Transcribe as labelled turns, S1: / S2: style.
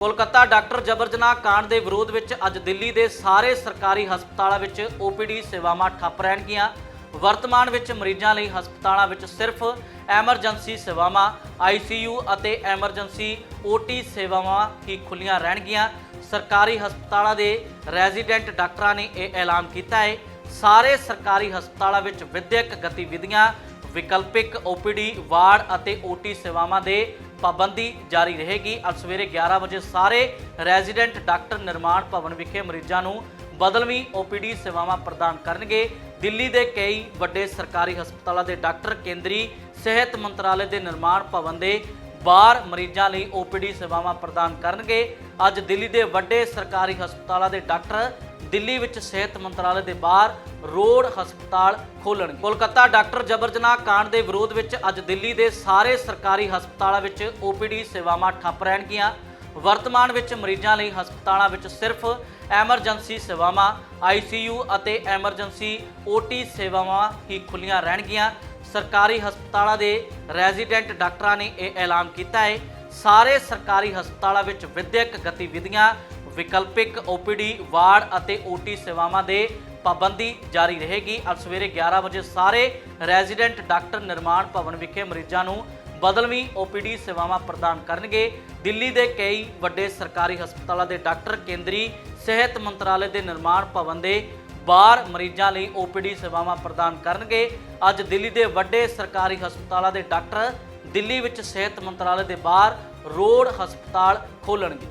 S1: Kolkata doctor ਜਬਰ ਜਨਾਹ ਕਾਂਡ ਦੇ ਵਿਰੋਧ ਵਿੱਚ ਅੱਜ ਦਿੱਲੀ ਦੇ ਸਾਰੇ ਸਰਕਾਰੀ ਹਸਪਤਾਲਾਂ ਵਿੱਚ ਓਪੀਡੀ ਸੇਵਾਵਾਂ ਠੱਪ ਰਹਿਣਗੀਆਂ। ਵਰਤਮਾਨ ਵਿੱਚ ਮਰੀਜ਼ਾਂ ਲਈ ਹਸਪਤਾਲਾਂ ਵਿੱਚ ਸਿਰਫ ਐਮਰਜੈਂਸੀ ਸੇਵਾਵਾਂ ਆਈਸੀਯੂ ਅਤੇ ਐਮਰਜੈਂਸੀ ਓਟੀ ਸੇਵਾਵਾਂ ਹੀ ਖੁੱਲੀਆਂ ਰਹਿਣਗੀਆਂ। ਸਰਕਾਰੀ ਹਸਪਤਾਲਾਂ ਦੇ ਰੈਜ਼ੀਡੈਂਟ ਡਾਕਟਰਾਂ ਨੇ ਇਹ ਐਲਾਨ ਕੀਤਾ ਹੈ। ਸਾਰੇ ਸਰਕਾਰੀ ਹਸਪਤਾਲਾਂ ਵਿੱਚ ਵਿਦਿਅਕ ਗਤੀਵਿਧੀਆਂ, ਵਿਕਲਪਿਕ ਓਪੀਡੀ, ਵਾਰਡ ਅਤੇ ਓਟੀ ਸੇਵਾਵਾਂ ਦੇ ਪਾਬੰਦੀ ਜਾਰੀ ਰਹੇਗੀ। ਅੱਜ ਸਵੇਰੇ 11 ਵਜੇ ਸਾਰੇ ਰੈਜ਼ੀਡੈਂਟ ਡਾਕਟਰ ਨਿਰਮਾਣ ਭਵਨ ਵਿਖੇ ਮਰੀਜ਼ਾਂ ਨੂੰ ਬਦਲਵੀਂ ਓਪੀਡੀ ਸੇਵਾਵਾਂ ਪ੍ਰਦਾਨ ਕਰਨਗੇ। ਦਿੱਲੀ ਦੇ ਕਈ ਵੱਡੇ ਸਰਕਾਰੀ ਹਸਪਤਾਲਾਂ ਦੇ ਡਾਕਟਰ, ਕੇਂਦਰੀ ਸਿਹਤ ਮੰਤਰਾਲੇ ਦੇ ਨਿਰਮਾਣ ਭਵਨ ਦੇ ਬਾਹਰ ਮਰੀਜ਼ਾਂ ਲਈ ਓਪੀਡੀ ਸੇਵਾਵਾਂ ਪ੍ਰਦਾਨ ਕਰਨਗੇ। ਅੱਜ ਦਿੱਲੀ ਦੇ ਵੱਡੇ ਸਰਕਾਰੀ ਹਸਪਤਾਲਾਂ ਦੇ ਡਾਕਟਰ ਦਿੱਲੀ ਵਿੱਚ ਸਿਹਤ ਮੰਤਰਾਲੇ ਦੇ ਬਾਹਰ ਰੋਡ ਹਸਪਤਾਲ ਖੋਲਣ ਕੋਲਕਾਤਾ ਡਾਕਟਰ ਜਬਰ ਜਨਾਹ ਕਾਂਡ ਦੇ ਵਿਰੋਧ ਵਿੱਚ ਅੱਜ ਦਿੱਲੀ ਦੇ ਸਾਰੇ ਸਰਕਾਰੀ ਹਸਪਤਾਲਾਂ ਵਿੱਚ ਓਪੀਡੀ ਸੇਵਾਵਾਂ ਠੱਪ ਰਹਿਣਗੀਆਂ। ਵਰਤਮਾਨ ਵਿੱਚ ਮਰੀਜ਼ਾਂ ਲਈ ਹਸਪਤਾਲਾਂ ਵਿੱਚ ਸਿਰਫ ਐਮਰਜੈਂਸੀ ਸੇਵਾਵਾਂ ਆਈਸੀਯੂ ਅਤੇ ਐਮਰਜੈਂਸੀ ਓਟੀ ਸੇਵਾਵਾਂ ਹੀ ਖੁੱਲੀਆਂ ਰਹਿਣਗੀਆਂ। ਸਰਕਾਰੀ ਹਸਪਤਾਲਾਂ ਦੇ ਰੈਜ਼ੀਡੈਂਟ ਡਾਕਟਰਾਂ ਨੇ ਇਹ ਐਲਾਨ ਕੀਤਾ ਹੈ। ਸਾਰੇ ਸਰਕਾਰੀ ਹਸਪਤਾਲਾਂ ਵਿੱਚ ਵਿਦਿਅਕ ਗਤੀਵਿਧੀਆਂ ਵਿਕਲਪਿਕ ਓਪੀਡੀ, ਵਾਰਡ ਅਤੇ ਓਟੀ ਸੇਵਾਵਾਂ ਦੇ ਪਾਬੰਦੀ ਜਾਰੀ ਰਹੇਗੀ। ਅੱਜ ਸਵੇਰੇ 11 ਵਜੇ ਸਾਰੇ ਰੈਜ਼ੀਡੈਂਟ ਡਾਕਟਰ ਨਿਰਮਾਣ ਭਵਨ ਵਿਖੇ ਮਰੀਜ਼ਾਂ ਨੂੰ ਬਦਲਵੀਂ ਓਪੀਡੀ ਸੇਵਾਵਾਂ ਪ੍ਰਦਾਨ ਕਰਨਗੇ। ਦਿੱਲੀ ਦੇ ਕਈ ਵੱਡੇ ਸਰਕਾਰੀ ਹਸਪਤਾਲਾਂ ਦੇ ਡਾਕਟਰ, ਕੇਂਦਰੀ ਸਿਹਤ ਮੰਤਰਾਲੇ ਦੇ ਨਿਰਮਾਣ ਭਵਨ ਦੇ ਬਾਹਰ ਮਰੀਜ਼ਾਂ ਲਈ ਓਪੀਡੀ ਸੇਵਾਵਾਂ ਪ੍ਰਦਾਨ ਕਰਨਗੇ। ਅੱਜ ਦਿੱਲੀ ਦੇ ਵੱਡੇ ਸਰਕਾਰੀ ਹਸਪਤਾਲਾਂ ਦੇ ਡਾਕਟਰ, ਦਿੱਲੀ ਵਿੱਚ ਸਿਹਤ ਮੰਤਰਾਲੇ ਦੇ ਬਾਹਰ ਰੋਡ ਹਸਪਤਾਲ ਖੋਲਣਗੇ